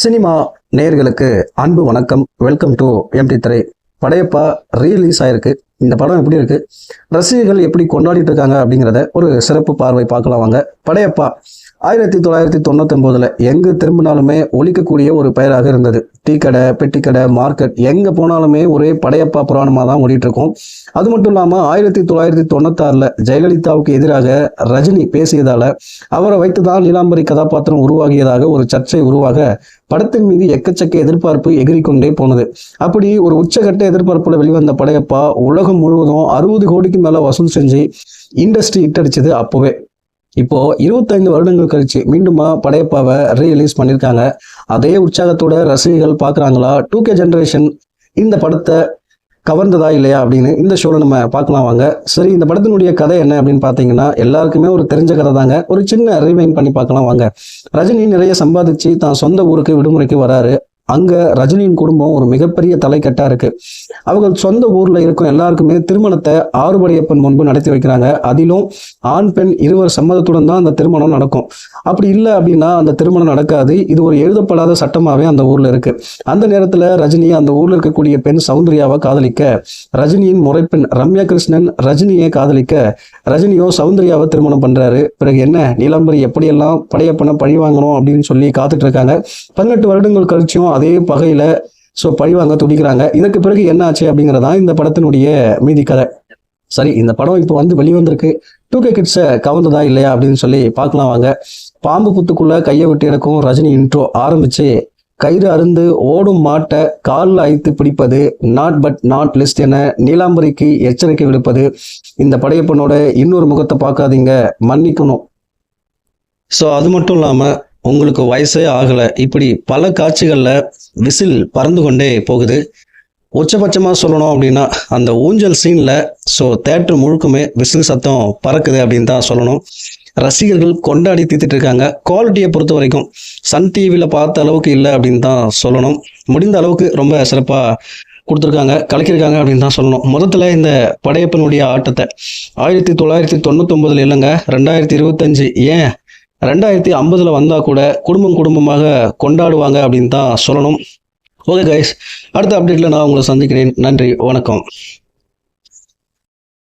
Cinema நேர்களுக்கு அன்பு வணக்கம். வெல்கம் டு எம்டி திரை படையப்பா ரீலீஸ் ஆயிருக்கு. இந்த படம் எப்படி இருக்கு? ரசிகர்கள் எப்படி கொண்டாடிட்டு இருக்காங்க அப்படிங்கிறத ஒரு சிறப்பு பார்வை பார்க்கலாம் வாங்க. படையப்பா ஆயிரத்தி தொள்ளாயிரத்தி தொண்ணூத்தொம்போதில் எங்கு திரும்பினாலுமே ஒழிக்கக்கூடிய ஒரு பெயராக இருந்தது. டீ கடை பெட்டி கடை மார்க்கெட் எங்க போனாலுமே ஒரே படையப்பா புராணமா தான் ஓடிட்டு இருக்கும் அது மட்டும் இல்லாம ஆயிரத்தி தொள்ளாயிரத்தி தொண்ணூத்தாறுல ஜெயலலிதாவுக்கு எதிராக ரஜினி பேசியதால அவரை வைத்துதான் நீலாம்பரி கதாபாத்திரம் உருவாகியதாக ஒரு சர்ச்சை உருவாக படத்தின் மீது எக்கச்சக்க எதிர்பார்ப்பு எகிரிக்கொண்டே போனது. அப்படி ஒரு உச்சகட்ட எதிர்பார்ப்புல வெளிவந்த படையப்பா உலகம் முழுவதும் அறுபது கோடிக்கு மேல வசூல் செஞ்சு இண்டஸ்ட்ரி இட்டடிச்சது அப்போவே. இப்போ இருபத்தைந்து வருடங்கள் கழிச்சு மீண்டுமா படையப்பாவை ரீரிலீஸ் பண்ணியிருக்காங்க அதே உற்சாகத்தோட ரசிகர்கள் பார்க்குறாங்களா? டூ கே ஜென்ரேஷன் இந்த படத்தை கவர்ந்ததா இல்லையா அப்படின்னு இந்த ஷோவில் நம்ம பார்க்கலாம் வாங்க. சரி இந்த படத்தினுடைய கதை என்ன அப்படின்னு பார்த்தீங்கன்னா எல்லாருக்குமே ஒரு தெரிஞ்ச கதை தாங்க. ஒரு சின்ன ரீவைன் பண்ணி பார்க்கலாம் வாங்க. ரஜினி நிறைய சம்பாதிச்சு தான் சொந்த ஊருக்கு விடுமுறைக்கு வராரு. அங்கே ரஜினியின் குடும்பம் ஒரு மிகப்பெரிய தலைக்கட்டாக இருக்குது அவர்கள் சொந்த ஊரில் இருக்கும் எல்லாருக்குமே திருமணத்தை ஆறுபடையப்பன் முன்பு நடத்தி வைக்கிறாங்க. அதிலும் ஆண் பெண் இருவர் சம்மதத்துடன் தான் அந்த திருமணம் நடக்கும். அப்படி இல்லை அப்படின்னா அந்த திருமணம் நடக்காது. இது ஒரு எழுதப்படாத சட்டமாகவே அந்த ஊரில் இருக்குது அந்த நேரத்தில் ரஜினி அந்த ஊரில் இருக்கக்கூடிய பெண் சௌந்தர்யாவை காதலிக்க ரஜினியின் முறைப்பெண் ரம்யா கிருஷ்ணன் ரஜினியை காதலிக்க ரஜினியோ சௌந்தர்யாவை திருமணம் பண்ணுறாரு பிறகு என்ன நீலாம்பரி எப்படியெல்லாம் படையப்பனை பழி வாங்கணும் அப்படின்னு சொல்லி காத்துட்டு இருக்காங்க. பதினெட்டு வருடங்கள் கழிச்சும் அதே பகையில ஸோ பழிவாங்க துடிக்கிறாங்க. இதற்கு பிறகு என்ன ஆச்சு அப்படிங்கிறதான் இந்த படத்தினுடைய மீதி கதை. சரி இந்த படம் இப்போ வந்து வெளிவந்திருக்கு. டூ கே கிட்ஸை கவர்ந்ததா இல்லையா அப்படின்னு சொல்லி பார்க்கலாம் வாங்க. பாம்பு புத்துக்குள்ள கையை விட்டு எடுக்கும் ரஜினி இன்ட்ரோ ஆரம்பிச்சு கயிறு அருந்து ஓடும் மாட்டை காலில் அழைத்து பிடிப்பது நாட் பட் நாட் லிஸ்ட் என நீலாம்பரிக்கு எச்சரிக்கை விடுப்பது. இந்த படையப்பனோட இன்னொரு முகத்தை பார்க்காதீங்க மன்னிக்கணும். ஸோ அது மட்டும் இல்லாமல் உங்களுக்கு வயசே ஆகலை. இப்படி பல காட்சிகளில் விசில் பறந்து கொண்டே போகுது. உச்சபட்சமாக சொல்லணும் அப்படின்னா அந்த ஊஞ்சல் சீனில் ஸோ தேட்டர் முழுக்குமே விசில் சத்தம் பறக்குது அப்படின்னு தான் சொல்லணும். ரசிகர்கள் கொண்டாடி தீர்த்துட்டு இருக்காங்க. குவாலிட்டியை பொறுத்த வரைக்கும் சன் டிவியில் பார்த்த அளவுக்கு இல்லை அப்படின்னு தான் சொல்லணும். முடிந்த அளவுக்கு ரொம்ப சிறப்பாக கொடுத்துருக்காங்க கலக்கியிருக்காங்க அப்படின்னு தான் சொல்லணும். முதல்ல இந்த படையப்பனுடைய ஆட்டத்தை ஆயிரத்தி தொள்ளாயிரத்தி தொண்ணூத்தொம்பதுல இல்லைங்க ரெண்டாயிரத்தி இருபத்தஞ்சு ஏன் ரெண்டாயிரத்தி ஐம்பதில் வந்தால் கூட குடும்பம் குடும்பமாக கொண்டாடுவாங்க அப்படின்னு தான் சொல்லணும். ஓகே கைஸ் அடுத்த அப்டேட்டில் நான் உங்களை சந்திக்கிறேன். நன்றி வணக்கம்.